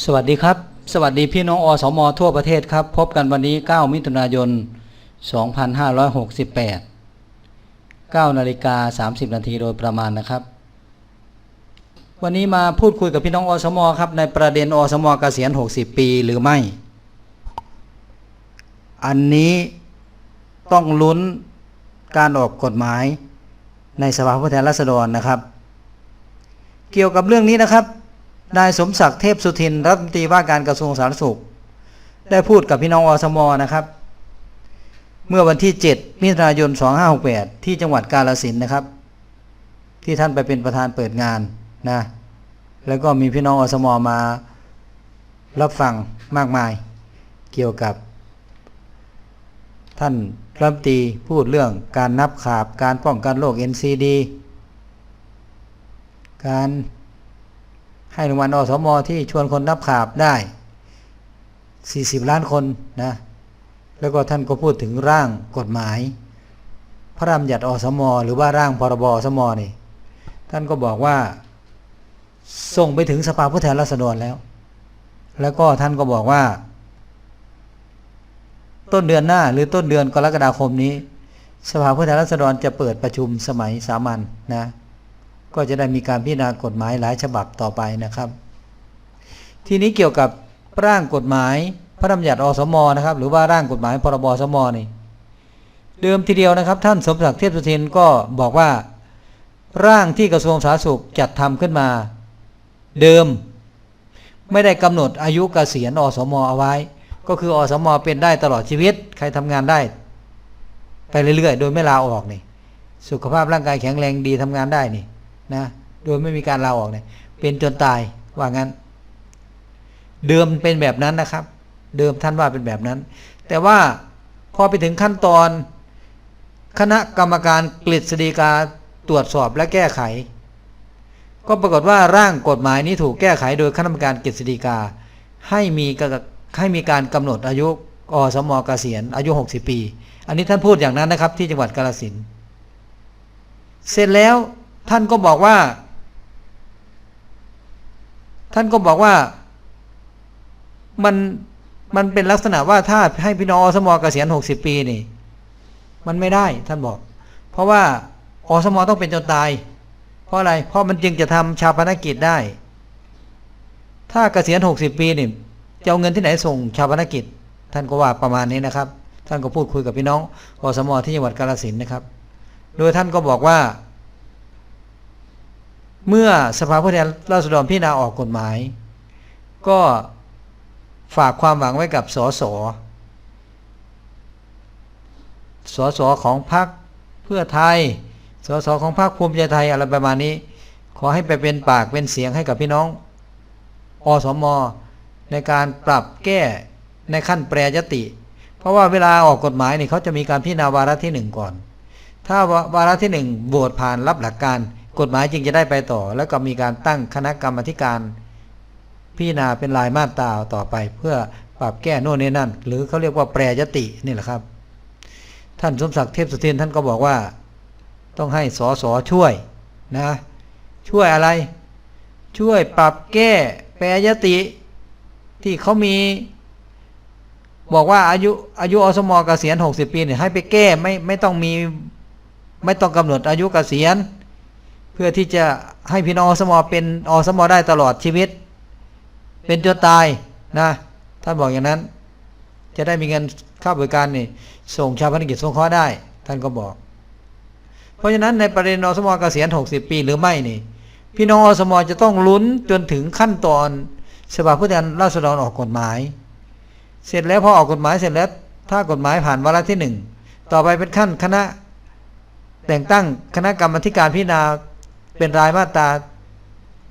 สวัสดีครับ สวัสดีพี่น้องอสมทั่วประเทศครับ พบกันวันนี้ 9 มิถุนายน 2568 9นาฬิกา30 นาทีโดยประมาณนะครับ วันนี้มาพูดคุยกับพี่น้องอสมครับ ในประเด็นอสมเกษียณ 60 ปีหรือไม่ อันนี้ต้องลุ้นการออกกฎหมายในสภาผู้แทนราษฎรนะครับ เกี่ยวกับเรื่องนี้นะครับ นายสมศักดิ์เทพสุทินรัฐมนตรีว่าการกระทรวงสาธารณสุข ได้พูดกับพี่น้องอสมนะครับ เมื่อวันที่ 7 มิถุนายน 2568 ที่จังหวัดกาฬสินนะครับ ที่ท่านไปเป็นประธานเปิดงานนะแล้วก็มีพี่น้องอสมมารับฟังมากมายเกี่ยวกับ ท่านรัฐมนตรีพูดเรื่องการนับขาบการป้องกันโรค NCD การ ให้รางวัลอสมที่ชวนคนนับขาบได้ 40 ล้านคนนะแล้วก็ท่านก็พูดถึงร่างกฎหมาย พระราชบัญญัติอสมหรือว่าร่างพรบอสมนี่ท่านก็บอกว่าส่งไปถึงสภาผู้แทนราษฎรแล้ว แล้วก็ท่านก็บอกว่า ต้นเดือนหน้าหรือต้นเดือนกรกฎาคมนี้ สภาผู้แทนราษฎรจะเปิดประชุมสมัยสามัญนะ ก็จะได้มีการพิจารณากฎหมายหลายฉบับต่อไปนะครับ ทีนี้เกี่ยวกับร่างกฎหมายพระราชบัญญัติอสมนะครับ หรือว่าร่างกฎหมายพรบสมนี่เดิมทีเดียวนะครับ ท่านสมศักดิ์เทพสุทินก็บอกว่า ร่างที่กระทรวงสาธารณสุขจัดทำขึ้นมา เดิม ไม่ได้กำหนดอายุเกษียณอสมเอาไว้ ก็คืออสมเป็นได้ตลอดชีวิต ใครทำงานได้ ไปเรื่อยๆ โดยไม่ลาออกนี่ สุขภาพร่างกายแข็งแรงดีทำงานได้นี่ นะโดยไม่มีการลาออกเนี่ยเป็นจนตายว่างั้น เดิมเป็นแบบนั้นนะครับ เดิมท่านว่าเป็นแบบนั้น แต่ว่าพอไปถึงขั้นตอน คณะกรรมการกฤษฎีกาตรวจสอบและแก้ไข ก็ปรากฏว่าร่างกฎหมายนี้ถูกแก้ไขโดยคณะกรรมการกฤษฎีกาให้มีให้มีการกำหนดอายุอสมเกษียณอายุ 60 ปี อันนี้ท่านพูดอย่างนั้นนะครับ ที่จังหวัดกาฬสินเสร็จแล้ว ท่านก็บอกว่า ท่านก็บอกว่ามันมันเป็นลักษณะว่าถ้าให้พี่น้องอสมเกษียณ60ปีนี่ มันไม่ได้ท่านบอก เพราะว่าอสมต้องเป็นจนตาย เพราะอะไรเพราะมันจึงจะทำชาปนกิจได้ ถ้าเกษียณ60ปีนี่จะเอาเงินที่ไหนส่งชาปนกิจ ท่านก็ว่าประมาณนี้นะครับ ท่านก็พูดคุยกับพี่น้องอสมที่จังหวัดกาฬสินนะครับ โดยท่านก็บอกว่า เมื่อสภาผู้แทนราษฎรพิจารณาออกกฎหมาย ก็ฝากความหวังไว้กับสสสสของพรรคเพื่อไทย สสของพรรคภูมิใจไทยอะไรประมาณนี้ ขอให้ไปเป็นปากเป็นเสียงให้กับพี่น้อง อสม ในการปรับแก้ในขั้นแปรยติ เพราะว่าเวลาออกกฎหมายนี่เขาจะมีการพิจารณาวาระที่หนึ่งก่อน ถ้าวาระที่หนึ่งโหวตผ่านรับหลักการ กฎหมายจึงจะได้ไปต่อ แล้วก็มีการตั้งคณะกรรมการพิจารณาเป็นรายมาตราต่อไป เพื่อปรับแก้โน่นนี่นั่น หรือเขาเรียกว่าแปรยตินี่แหละครับ ท่านสมศักดิ์เทพสุทินท่านก็บอกว่า ต้องให้สอสอช่วยนะ ช่วยอะไร ช่วยปรับแก้แปรยติที่เขามี บอกว่าอายุอายุอสมเกษียณ 60 ปีเนี่ยให้ไปแก้ไม่ไม่ต้องมีไม่ต้องกำหนดอายุเกษียณ เพื่อที่จะให้พี่น้องอสมเป็นอสมได้ตลอดชีวิต เป็นจนตายนะท่านบอกอย่างนั้น จะได้มีเงินค่าบริการนี่ส่งชาวพนักกิจสงเคราะห์ได้ ท่านก็บอก เพราะฉะนั้นในประเด็นอสมเกษียณ 60 ปีหรือไม่นี่ พี่น้องอสมจะต้องลุ้นจนถึงขั้นตอนสภาผู้แทนราษฎรออกกฎหมาย เสร็จแล้วพอออกกฎหมายเสร็จแล้ว ถ้ากฎหมายผ่านวาระที่หนึ่งต่อไปเป็นขั้นคณะแต่งตั้งคณะกรรมการพิจารณา เป็นรายมาตรา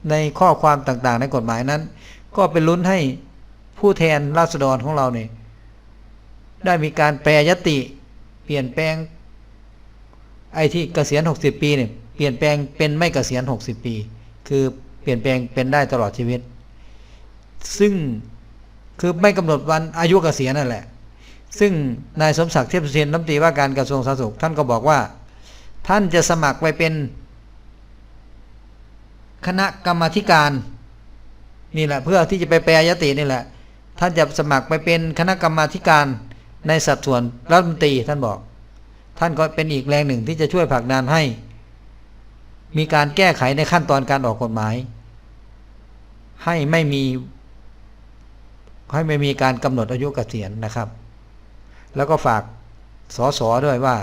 ในข้อความต่างๆ ในกฎหมายนั้น ก็เป็นลุ้นให้ผู้แทนราษฎรของเราเนี่ยได้มีการแปรยติ เปลี่ยนแปลง ไอ้ที่เกษียณ 60 ปีเนี่ยเปลี่ยนแปลงเป็นไม่เกษียณ 60 ปี คือเปลี่ยนแปลงเป็นได้ตลอดชีวิต ซึ่งคือไม่กำหนดวันอายุเกษียณนั่นแหละ ซึ่งนายสมศักดิ์เทพสุทินรัฐมนตรีว่าการกระทรวงสาธารณสุขท่านก็บอกว่า ท่านจะสมัครไปเป็น คณะกรรมธิการนี่แหละเพื่อที่จะไปแปรยตินี่แหละ ท่านจะสมัครไปเป็นคณะกรรมธิการในสัดส่วนรัฐมนตรีท่านบอก ท่านก็เป็นอีกแรงหนึ่งที่จะช่วยผลักดันให้ มีการแก้ไขในขั้นตอนการออกกฎหมาย ให้ไม่มี ให้ไม่มีการกำหนดอายุเกษียณนะครับ แล้วก็ฝากสอสอด้วยว่า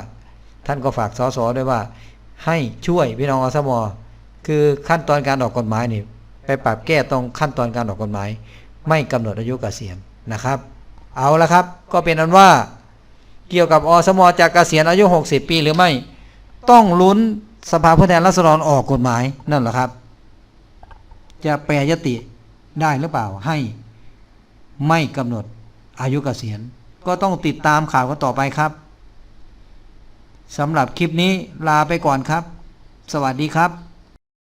ท่านก็ฝากสอสอด้วยว่า ให้ช่วยพี่น้องอสมอ คือขั้นตอนการออกกฎหมายนี่ไปปรับแก้ตรงขั้นตอนการออกกฎหมาย ไม่กำหนดอายุเกษียณนะครับ เอาละครับ ก็เป็นอันว่าเกี่ยวกับอสมจากเกษียณอายุ 60 ปีหรือไม่ ต้องลุ้นสภาผู้แทนราษฎรออกกฎหมายนั่นแหละครับ จะแปรยติได้หรือเปล่าให้ไม่กำหนดอายุเกษียณ ก็ต้องติดตามข่าวกันต่อไปครับสำหรับคลิปนี้ลาไปก่อนครับ สวัสดีครับ